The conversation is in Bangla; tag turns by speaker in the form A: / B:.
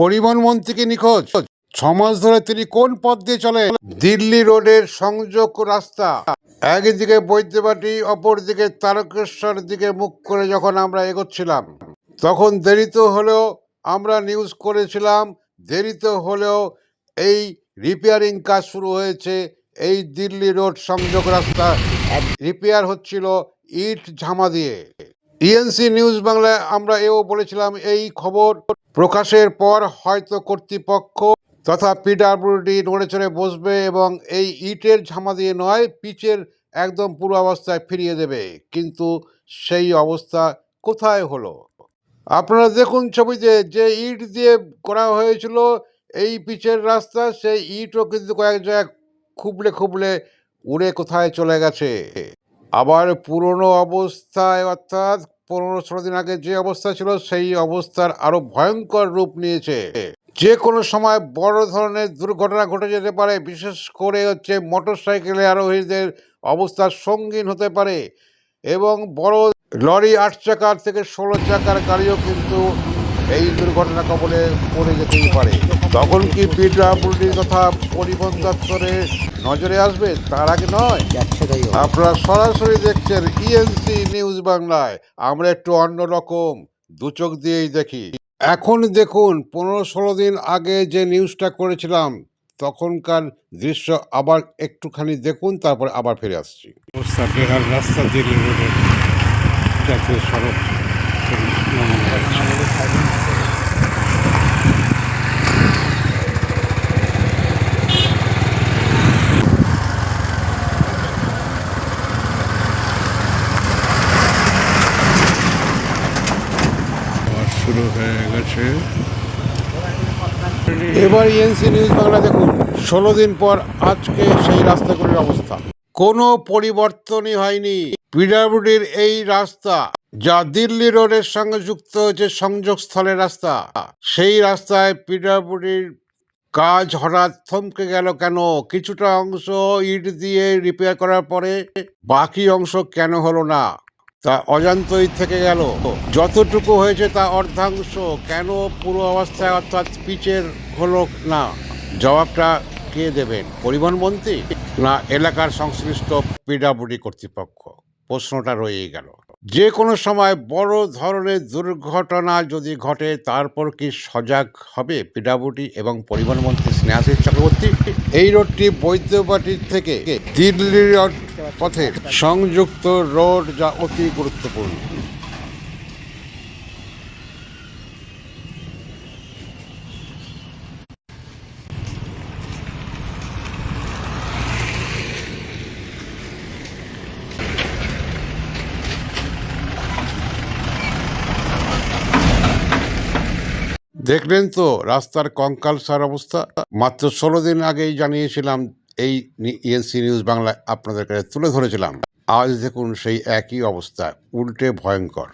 A: পরিবহন মন্ত্রীকে নিখোঁজ। ছ মাস ধরে তিনি কোন পথ দিয়ে চলে দিল্লি রোডের সংযোগ রাস্তা। একদিকে বৈদ্যবাটি, অপরদিকে তারকেশ্বর দিকে মুখ করে যখন আমরা এগোচ্ছিলাম, তখন দেরিতে হলেও আমরা নিউজ করেছিলাম, দেরিতে হলেও এই রিপেয়ারিং কাজ শুরু হয়েছে। এই দিল্লি রোড সংযোগ রাস্তা রিপেয়ার হচ্ছিল ইট ঝামা দিয়ে। ইএনসি নিউজ বাংলায় আমরা এও বলেছিলাম এই খবর প্রকাশের পর হয়তো কর্তৃপক্ষ তথা পিডাব্লিউডি নড়ে চড়ে বসবে এবং এই ইটের ঝামা দিয়ে নয়, পিচের একদম পুরো অবস্থায় ফিরিয়ে দেবে। কিন্তু সেই অবস্থা কোথায় হলো? আপনারা দেখুন ছবিতে, যে ইট দিয়ে করা হয়েছিল, এই পিচের রাস্তা, সেই ইটও কিন্তু কয়েক জায়গায় খুবলে খুবলে উড়ে কোথায় চলে গেছে। আবার পুরনো অবস্থায় অর্থাৎ পনেরো ষোলো দিন আগে যে অবস্থা ছিল, সেই অবস্থার আরও ভয়ঙ্কর রূপ নিয়েছে। যে কোনো সময় বড় ধরনের দুর্ঘটনা ঘটে যেতে পারে, বিশেষ করে হচ্ছে মোটর সাইকেলে আরোহীদের অবস্থা সঙ্গীন হতে পারে এবং বড় লরি আট চাকার থেকে ষোলো চাকার গাড়িও কিন্তু এই দুর্ঘটনা কবলে পড়ে যেতেই পারে। তখন কি পিডব্লিউডি তথা পরিবহন দপ্তরের নজরে আসবে তার আগে নয়। আপনারা সরাসরি দেখছেন ইএনসি নিউজ বাংলায়। আমরা একটু অন্যরকম দু চোখ দিয়েই দেখি। এখন দেখুন পনেরো ষোলো দিন আগে যে নিউজটা করেছিলাম তখনকার দৃশ্য আবার একটুখানি দেখুন তারপর আবার ফিরে আসছি।
B: রাস্তা রোডের জাতীয় সড়ক হয়ে গেছে।
A: এবার ইএনসি নিউজ বাংলা দেখুন, ষোলো দিন পর আজকে সেই রাস্তাগুলির অবস্থা। কোনো পরিবর্তনই হয়নি। পিডাব্লিউডির এই রাস্তা, যা দিল্লি রোডের সঙ্গে যুক্ত হচ্ছে সংযোগস্থলের রাস্তা, সেই রাস্তায় পিডাব্লিউডির কাজ হঠাৎ থমকে গেল কেন? কিছুটা অংশ ইট দিয়ে রিপেয়ার করার পরে বাকি অংশ কেন হলো না? তা অজান্তই থেকে গেল। যতটুকু হয়েছে তা অর্ধাংশ, কেন পুরো অবস্থায় অর্থাৎ পিচের হলো না? জবাবটা কে দেবেন? পরিবহন মন্ত্রী না এলাকার সংশ্লিষ্ট পিডাব্লিউডি কর্তৃপক্ষ? প্রশ্নটা রয়েই গেল। যে কোনো সময় বড় ধরনের দুর্ঘটনা যদি ঘটে, তারপর কি সজাগ হবে পিডাব্লিউডি এবং পরিবহন মন্ত্রী স্নেহাশিস চক্রবর্তী? এই রোডটি বৈদ্যবাটির থেকে দিল্লি রোড পথের সংযুক্ত রোড যা অতি গুরুত্বপূর্ণ। দেখলেন তো রাস্তার কঙ্কালসার অবস্থা? মাত্র ষোলো দিন আগেই জানিয়েছিলাম এই ইএনসি নিউজ বাংলায় আপনাদের কাছে তুলে ধরেছিলাম। আজ দেখুন সেই একই অবস্থা, উল্টে ভয়ঙ্কর।